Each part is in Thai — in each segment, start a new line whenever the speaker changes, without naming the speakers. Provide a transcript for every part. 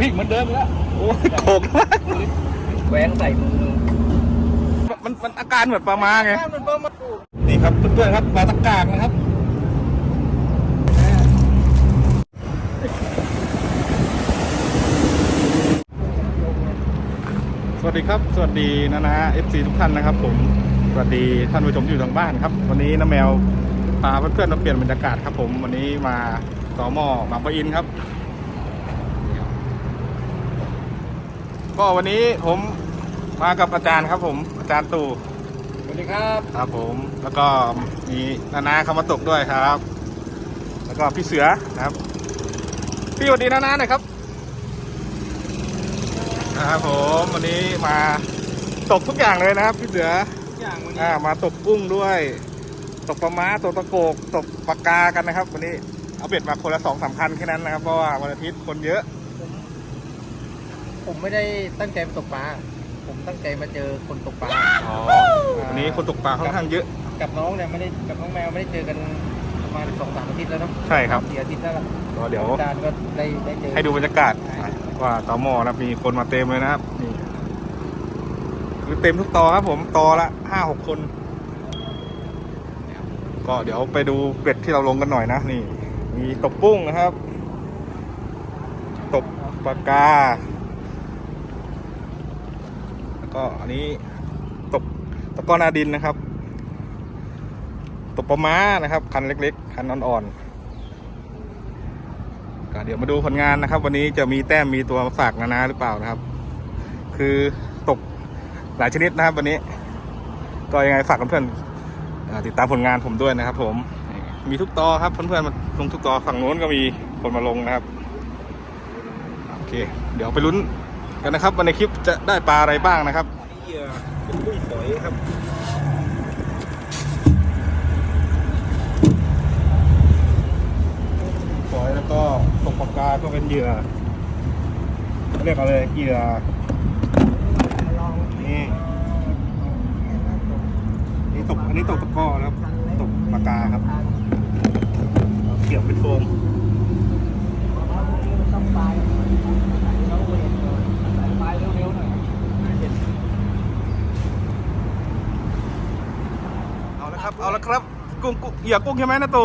วิ่งเหมือนเดิมแล้ว
โอ้ยโขกมาก
แหวงใส่มือ
มันมันอาการเหมือนปลามาไง
แค่มันเพิ่มมา
นี่ครับเพื่อนๆครับปลาตะกากนะครับสวัสดีครับ สวัสดีนะนะ FC ทุกท่านนะครับ ผม สวัสดีท่านผู้ชมที่อยู่ทางบ้านครับ วันนี้น้าแมวพาเพื่อนๆมาเปลี่ยนบรรยากาศครับ ผม วันนี้มาต่อหม้อบางปะอินครับ ก็วันนี้ผมมากับอาจารย์ครับ ผมอาจารย์ตู่
สวัสดีครับ
ครับผมแล้วก็มีนานาเข้ามาตกด้วยครับ แล้วก็พี่เสือนะครับ พี่สวัสดีนานาหน่อยครับนะครับผมวันนี้มาตกทุกอย่างเลยนะครับ พี่เสือ
อย่างวันนี้
อ่ามาตกกุ้งด้วย ตกปลาม้าตกตะโกกตกปลากากันนะครับ วันนี้เอาเบ็ดมาคนละสองสามคันแค่นั้นนะครับเพราะว่าวันอาทิตย์คนเยอะ
ผมไม่ได้ตั้งใจไปตกปลา ผมตั้งใจมาเจอคนตกปลา
อ๋อวันนี้คนตกปลาค่อนข้างเยอะ
กับน้องเนี่ยไม่ได้กับน้องแมวไม่ได้เจอกันประมาณสองสามอาทิตย์แล้วเนาะ
ใช่ครับ
เสียอาทิตย์แล้วล่ะ
ก็เดี๋ยว
อาจารย์ก็ได้ได้เจอ
ให้ดูบรรยากาศว่าต่อหมอนะครับมีคนมาเต็มเลยนะครับนี่คือเต็มทุกตอครับผมตอละห้าหกคน ก็เดี๋ยวไปดูเบ็ดที่เราลงกันหน่อยนะนี่ มีตกปุ้งนะครับตกปลากาแล้ว ก็อันนี้ตกตะกอนาดินนะครับ ตกปลาม้านะครับ คันเล็ก ๆ คันอ่อนๆก็เดี๋ยวมาดูผลงานนะครับ วันนี้จะมีแต้มมีตัวฝากนานาหรือเปล่านะครับ คือตกหลายชนิดนะครับ วันนี้ ก็ยังไงฝากเพื่อนๆติดตามผลงานผมด้วยนะครับ ผมมีทุกตอครับเพื่อนๆมาลงทุกตอฝั่งโน้นก็มีคนมาลงนะครับโอเค เดี๋ยวไปลุ้น กันนะครับวันในคลิปจะได้ปลาอะไรบ้างนะครับเหยื่อเป็นกุ้งฝอยครับฝอยแล้วก็ตกปากกาก็เป็นเหยื่อเรียกอะไรเหยื่อนี่นี่ตกอันนี้ตกตะกร้อนะครับ ตกปากกาครับเกี่ยวเป็นโฟมเอาละ ครับเอาละครับกุ้งกุ้งเหยื่อกุ้งใช่ไหมนะตู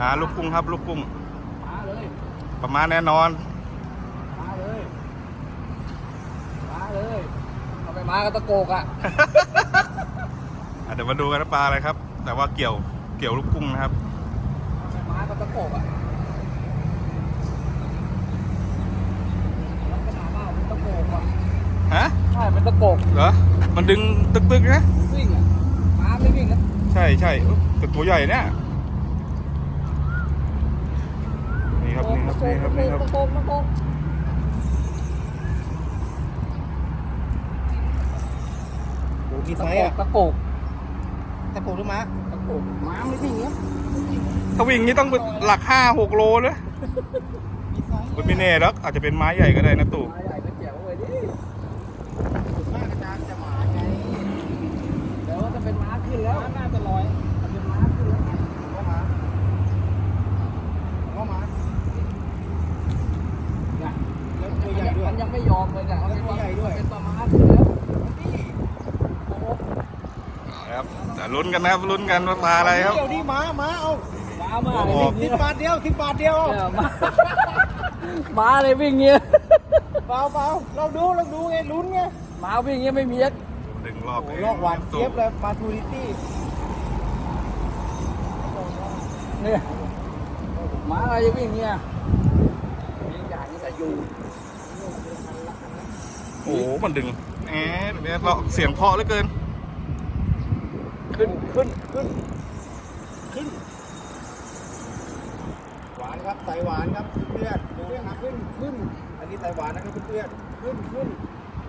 อ่าลูกกุ้งครับลูกกุ้ง
มาเลย
ประมาณแน่นอน
มาเลยมาเลยเอาไปมากับตะโกกอะ
อะเดี๋ยวมาดูกันว่าปลาอะไรครับ แต่ว่าเกี่ยวเกี่ยวลูกกุ้งนะครับ
เอาไปมากับตะโกกอะลักษณะว่าเป็นตะโกกอะ
ฮะ
ใช่เป็นตะโกก
เหรอมันดึงตึกๆนะ
วิ่งอะม้าไม่วิ่งนะ
ใช่ใช่อุ๊ยแต่ตัวใหญ่เนี่ยนี่ครับนี่ครับนี่ครับนี่ครับ
ตะโกกตะโกก
โอ้มี
ตะ
ไซ
โก
ส์
ก
อะ
ตะโกก
ตะโกหรือม้า
ตะโกกม้าไม่วิ่งเนี้ย
ถ้าวิ่งนี่ต้องเป็นหลักห้าหกโลเลย
มีไซส์
มันไม่แน่หรอกอาจจะเป็นไม้ใหญ่ก็ได้นะตู่
ม้าใหญ่ก็เจ๋วเลยดิม้าอาจารย์จะหมาไงแต่ว่าจะเป็นม้าขึ้นแล้วน่าจะลอยจะเป็นม้าขึ้นแล้วก็ม้าก็ม้าเนี่ยแล้วตัวใหญ่ด้ว ยมันยังไม่ยอมเลยเนี่ยตัวใหญ่ด้วยเป็นตัวม้าขึ้นแล้วนี่โอ้โห
ครับแต่ลุ้นกันนะครับลุ้นกันว่าปลาอะไรครับ
เดี๋ยวนี้ม้าม้าเอา
ม้ามา
โอ้
เลย
โห
วิ่ง
สิบบาทเดียวสิบบาทเดียวเอา
เนี่ยม้าม้าเลยวิ่งเงี้ย
เปล่าเปล่าเราดูเราดูไงลุ้นไง
ม้าวิ่งเงี้ยไม่มีเอ็ก
ดึงรอบ
โอ้โหลอกหวานเจี๊ยบเลยมาทูริตี้
เนี่ยม้าอะไรจะวิ่งเงี้ยวิ่งอย่างนี้แต่อยู่
โอ้โหมันดึงแหมเดี๋ยวเราเสียงเพราะเหลือเกิน
ขึ้นขึ้นขึ้น
หวานครับใส่หวานครับเพื่อนดูนะครับขึ้นขึ้น อันนี้ใส่หวานนะครับเพื่อนขึ้นขึ้น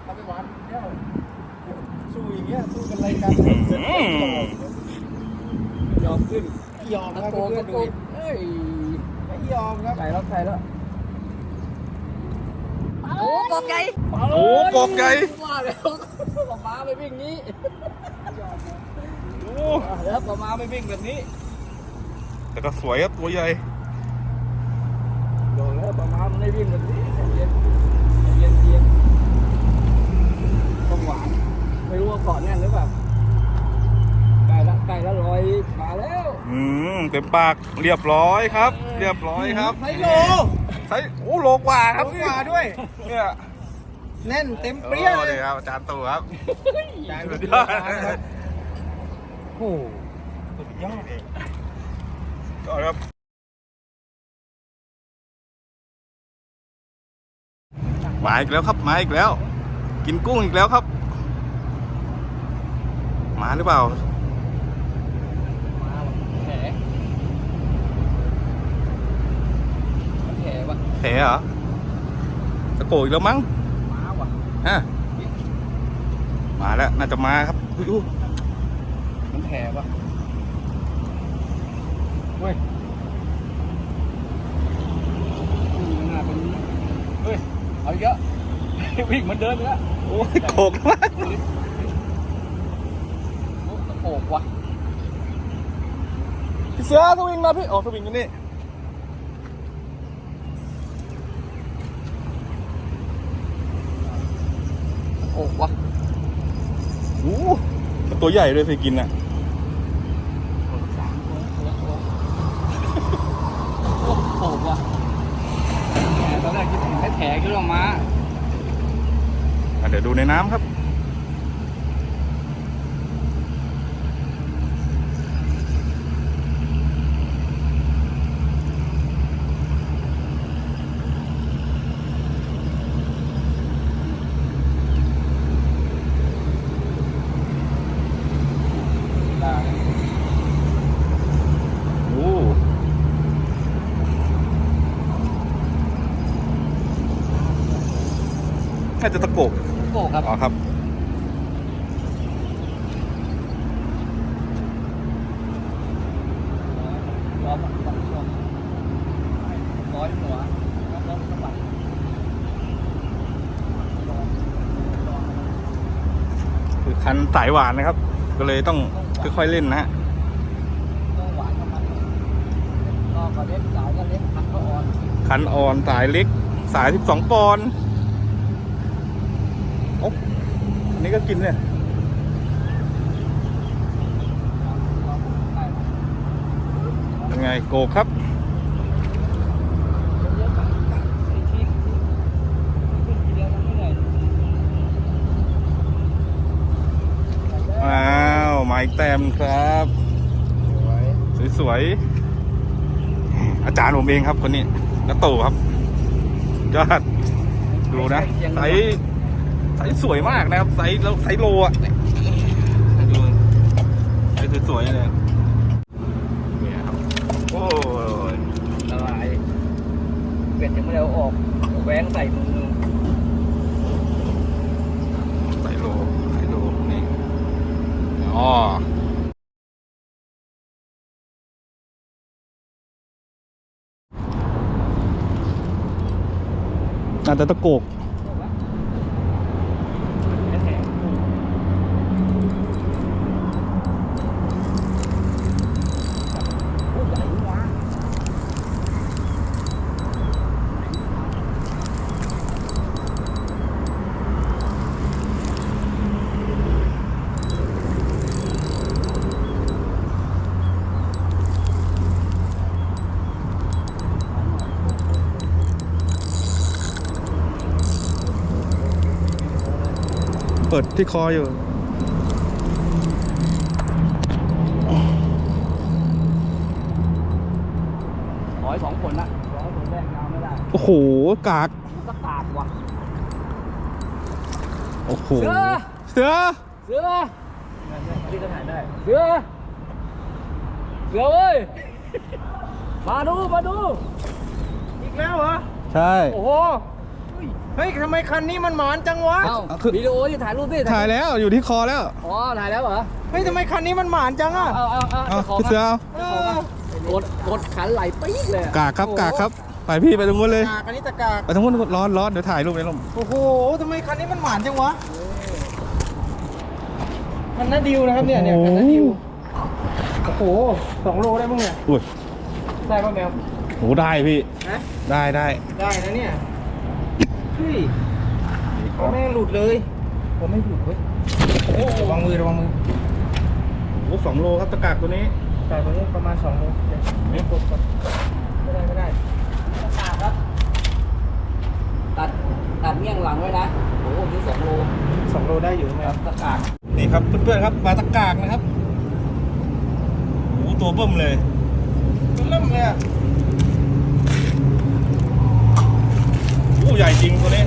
ทำไปหวานเที่ยวสู้อย่างเงี้ยสู้กันอะไรกัน
อืม
ยอมขึ้น
ไม่ยอม
ตะ
ครับ
โกน
เพื่อ
ตะ
น
โก
ดู
นเอ้ย
ไม่ยอมครับ
ใส่แล้วใส่แล้ว โอ้กอกใหญ่
โอ้กอกใหญ่
ว่าแล้วปลาม้าไม่วิ่งนี้
โอ้
แล้วปลาม้าไม่วิ่งแบบนี้
แต่ก็สวยครับตัวใหญ่
บอกแล้วปลาม้ามันไม่วิ่งแบบนี้ย็นเย็นเย็นต้องหวานไม่รู้ว่าเกาะแน่นหรือเปล่าใกล้ละใกล้ละลอยมาแล้ว
อืมเต็มปากเรียบร้อยครับ เรียบร้อยครับ
ไซโล
ใช้โอ้โลกว่าครับ
โลกว่าด้วย
เนี่ย
แน่นเต็มเป
โอ้
รี้ยเล
เลย
ย
ครับอาจารย์ตู่ครับ
จาน
สุ
สุ
ด
ด
ย
ย
อ
อ
ด
ดนะครับโอ้โหสุดยอดเลย
ก็ครับมาอีกแล้วครับมาอีกแล้ว กินกุ้งอีกแล้วครับ มาหรือเปล่า
มาว่ะแผลมัน แผลว่ะ
แผลเหรอตะโกอีกแล้วมั้ง
มาว่ะ
ฮะมาแล้วน่าจะมาครับอุ๊ยอุ๊ย
มันแผลว่ะเฮ้ยอืมมันน่าเป็นเฮ้ยเอาเยอะวิ่งเหมันเดินไปแล้ว
โอ้ยโขกมาก
โอ้ตะโขกว่ะ
พี่เสือสวิงมาพี่อ๋อสวิงอยู่นี่
ตะโขกว่ะ
โอ้มันตัวใหญ่ด้วยเคยกินอะ
สามตัวตัวตัวโอ้โหว่ะแผลตอนแรกคิดถึงแค่แผลขึ้นออกมา
อะเดี๋ยวดูในน้ำครับ โอ้น่าจะตะโกก
โอ้ครับ
อ๋อครับ
ร้อนร้อนร้อนร้อนหัวร้อนร้อนสะบัด
คือคัน สายหวานนะครับ ก็เลยต้องค่อยๆเล่นนะฮะ
ต้องหวานกับมันก็ก็เล็กสายก็เล็กพักก็อ่อน
คันอ่อนสายเล็ก สาย12ปอนด์โอ๊ะอันนี้ก็กินเนี่ยยังไงโกครับ อ้าวหมายแต้มครับ สวยๆ อาจารย์ผมเองครับคนนี้นักโตครับยอดดูนะไซส์ไซส์สวยมากนะครับไซส์แล้วไซส์โลอะดูไซส์สวยๆเลยเนี่ยครับโอ้ย
ละลายเป็ดยังไม่ได้เอาออกเอาแหวงใส่มือ
ไซส์โลไซส์โลนี่ อาจจะตะโกก เปิดที่คออยู่
ร้อยสองคนนะร้อยคนแรกยาวไม่ได้
โอ้โหกาก
มันก็ตากว่ะ
โอ้โห
เสือ
เสือ
เสือที่ก็ถ่ายได้เสือเสือเว้ยมาดูมาดู
อีกแล้วเหรอ
ใช่
โอ้โห
เฮ้ยทำไมคันนี้มันหมานจังวะ
เอ้า
อะคือ
วิดีโอที่ถ่ายรูปดิ
ถ่ายแล้วอยู่ที่คอแล้ว
อ๋อถ่ายแล้วเหรอ
เฮ้ยทำไมคันนี้มันหมานจังอะ
เอาเอาเอา
เอา
เจ้าของ
พี่เสือเอา
เออก
ดกดขันไหลปี๊ดเลยอะ
กากครับกากครับไปพี่ไปตรงนู้นเลย
กากอันนี้ตะกาก
ไปตรงนู้นร้อนร้อนเดี๋ยวถ่ายรูปในร่ม
โอ้โหทำไมคันนี้มันหมานจังวะคันน้าดิวนะครับเนี่ยเนี่ยคันน้าดิวโอ้โหสองโลได้มั้งเนี่ย
อุ้ย
ได้ป่ะแมว
โหได้พี่
ฮะ
ได้ได้
ได้นะเนี่ย
เฮ้ย
นี่ค
เขา
รับ
แม่งหลุดเลยผมไม่หลุดเว้ยโอ้ระวังมือระวังมือ
โอ้โหสองโลครับตะกากตัวนี้
แต่ตัวนี้ประมาณสองโลเดี๋ยวไม่กดก่อนไม่ได้ไม่ได้
ตาครับ ตัดตัดเมี่ยงหลังไว้นะโอ้โหนี่สองโล
สองโลได้อยู่ไหม
ครับตะกาก
นี่ครับเพื่อนๆครับปลาตะกากนะครับโอ้โหตัวเบิ่มเลย
มันเริ่มเลยอะ
โอ้ใหญ่จริงตัวนี้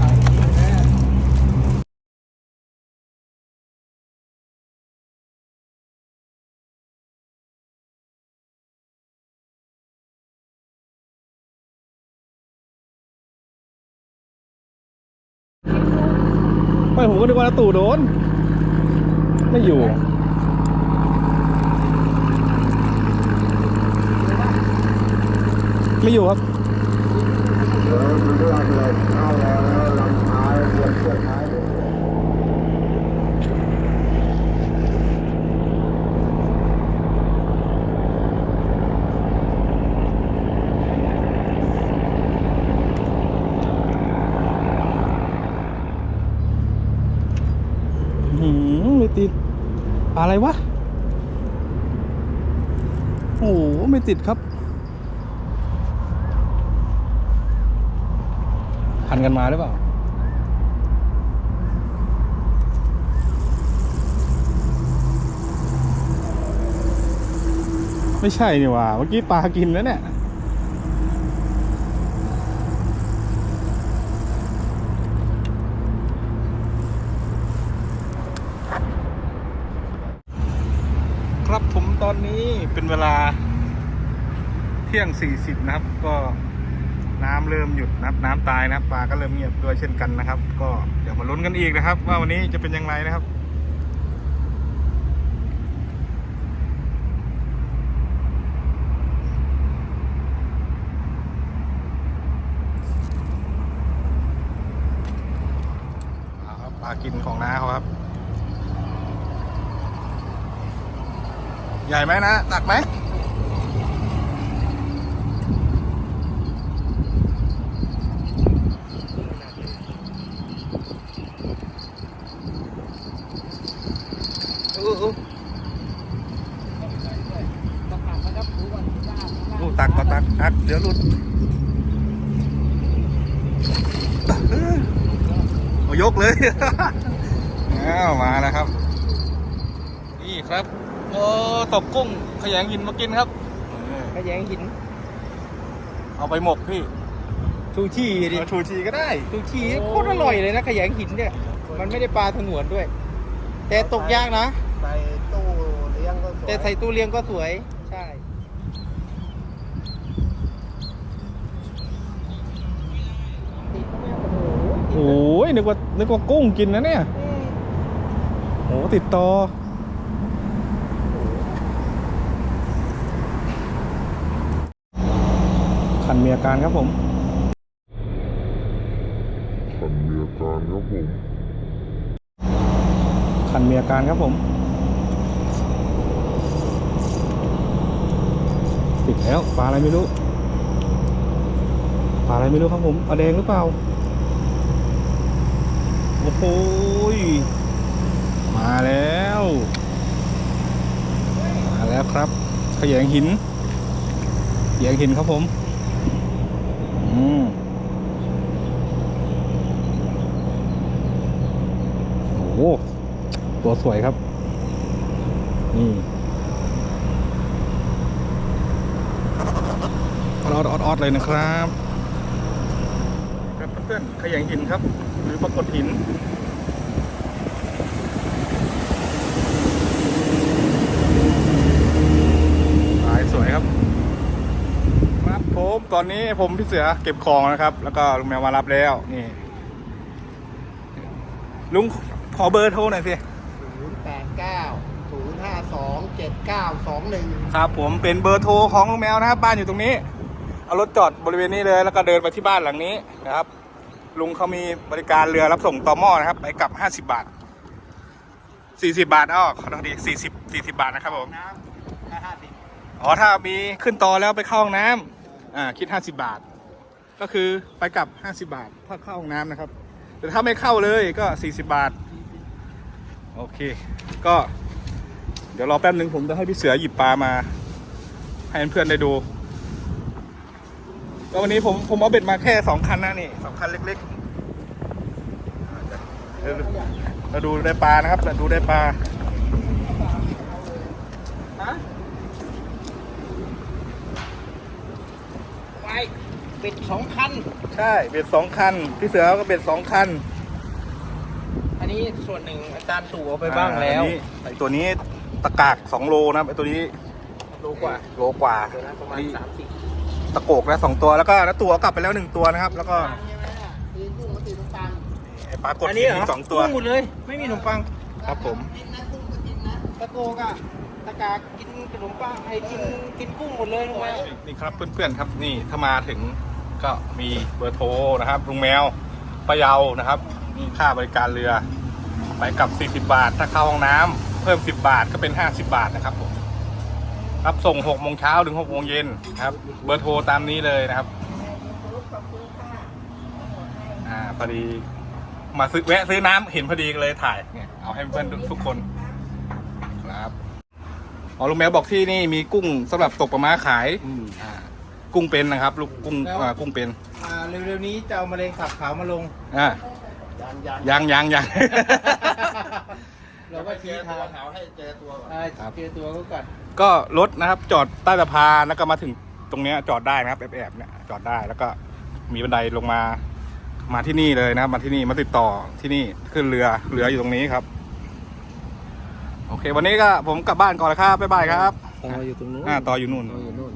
ไม่ผมก็ นึกว่าตู่โดน ไม่อยู่ไม่อยู่ครับ อะไรวะ โอ้โห ไม่ติดครับ พันกันมาหรือเปล่า ไม่ใช่นี่ว่า เมื่อกี้ปลากินแล้วเนี่ย ครับผมตอนนี้เป็นเวลาเที่ยง 40 นะครับ ก็น้ำเริ่มหยุดนะครับ น้ำตายนะครับปลาก็เริ่มเงียบด้วยเช่นกันนะครับ ก็เดี๋ยวมาลุ้นกันอีกนะครับ ว่าวันนี้จะเป็นยังไงนะครับเอาครับปลากินของน้าเขาครับ ใหญ่ไหมนะหนักไหมเออเออ
ตะกากนะครับรู้ว่าจ้า
โอ้ตั กก็ตักตักเดี๋ยวหลุดเออเอายกเลยอ้าวมาแล้วครับ นี่ครับโอ้ตกกุ้งขยงหินมากินครับเออ
ขยงหิน
เอาไปหมกพี่
ทูชีดิ
เอาชูชีก็ได้
ทูชีโคตรอร่อยเลยนะขยงหินเนี่ยมันไม่ได้ปลาถนวนด้วย แต่ตกยากนะ
ใส่ตู้เลี้ยงก็สวย
แต่ใส่ตู้เลี้ยงก็สวย ใช่
โอ้ย นึกว่านึกว่ากุ้งกินนะเนี่ยโอ้ติดต่อขันมีอาการครับผม
ขันมีอาการครับผม
ขันมีอาการครับผม ติดแล้วปลาอะไรไม่รู้ปลาอะไรไม่รู้ครับผมปลาแดงหรือเปล่า โอ้โหมาแล้ว มาแล้วครับ ขยงหินขยงหินครับผมอืมโอ้โหตัวสวยครับ นี่ออดออดออดเลยนะครับ ครับเพื่อนขยงหินครับ ปรากฏหินสายสวยครับ ครับผมตอนนี้ผมพี่เสือเก็บของนะครับ แล้วก็ลุงแมวมารับแล้วนี่ลุงขอเบอร์โทรหน่อยสิ
ศูนย์แปดเก้าศูนย์ห้าสองเจ็ดเก้าสองหนึ่ง
ครับผมเป็นเบอร์โทรของลุงแมวนะครับ บ้านอยู่ตรงนี้ เอารถจอดบริเวณนี้เลย แล้วก็เดินไปที่บ้านหลังนี้นะครับ ลุงเขามีบริการเรือรับส่งต่อหม้อนะครับ ไปกลับ 50 บาท 40 บาทอ้อขอโทษดี40 40 บาทนะครับผม
น้ำแค่ห้าสิบ
อ๋อถ้ามีขึ้นต่อแล้วไปเข้าห้องน้ำอ่าคิด 50 บาท ก็คือไปกลับ 50 บาทถ้าเข้าห้องน้ำนะครับ แต่ถ้าไม่เข้าเลยก็ 40 บาท โอเค ก็ เดี๋ยวรอแป๊บนึงผมจะให้พี่เสือหยิบปลามา ให้เพื่อนๆได้ดู ก็วันนี้ผมผมเอาเบ็ดมาแค่สองคันนะนี่สองคันเล็กๆเดี๋ยวเราดูได้ปลานะครับเราดูได้ปลา
ฮะไว้ปิดสองคัน
ใช่เบ็ดสองคัน พี่เสือก็เบ็ดสองคัน
อันนี้ส่วนหนึ่งอาจารย์ตู่เอาไปบ้างแล้ว
อ่าอันนี้ไอตัวนี้ตะกากสองโลนะครับไอตัวนี้
รู้กว่า
โลกว่า
ตัวนั้นประมาณสามสี่
ตะโกกแล้วสองตัวแล้วก็น้าตัวกลับไปแล้วหนึ่งตัวนะครับ แล้วก็
ตีกุ้งมาตีน้ำตาล
ไอ้ปลากด
อันนี้เหรอ
มีสองตัว
กุ้งหมดเลย ไม่มีขนมปัง
ครับผม
ตะโกกอะตะกากินขนมปังไอ้กินกินกุ้งหมดเลยลงไป
นี่ครับเพื่อนๆครับนี่ถ้ามาถึงก็มีเบอร์โทรนะครับลุงแมวปะเยานะครับ มีค่าบริการเรือ ไปกลับ 40 บาท ถ้าเข้าห้องน้ำเพิ่ม 10 บาทก็เป็น 50 บาทนะครับผม รับส่ง6โมงเช้าถึง6โมงเย็นนะครับ เบอร์โทรตามนี้เลยนะครับอ่าพอดีมาซื้อแวะซื้อน้ำเห็นพอดีก็เลยถ่ายเนี่ยเอาให้เพื่อนๆทุกคนครับอ๋อลุงแมวบอกที่นี่มีกุ้งสำหรับตกปลาม้าขายอ่ากุ้งเป็นนะครับลูกกุ้งอ่ากุ้งเป็น
อ่าเร็วๆนี้จะเอามะเร็งขับขาวมาลง
อ่า
ยังยัง
ยังยังยัง
เราก็ชี้ทาง
แถวให้เจอตัวก่อน
อ่า
ครับ
เจอตัวก็ก่อน
ก็รถนะครับ จอดใต้สะพานแล้วก็มาถึงตรงเนี้ยจอดได้นะครับแอบๆเนี่ยจอดได้แล้วก็มีบันไดลงมา มาที่นี่เลยนะครับ มาที่นี่มาติดต่อที่นี่ขึ้นเรือเรืออยู่ตรงนี้ครับ โอเค วันนี้ก็ผมกลับบ้านก่อนแล้วครับบ๊ายบายครับ
ต่ออยู่ตรงนู้น
อ่าต่ออยู่นู่น
ต่ออยู่นู่น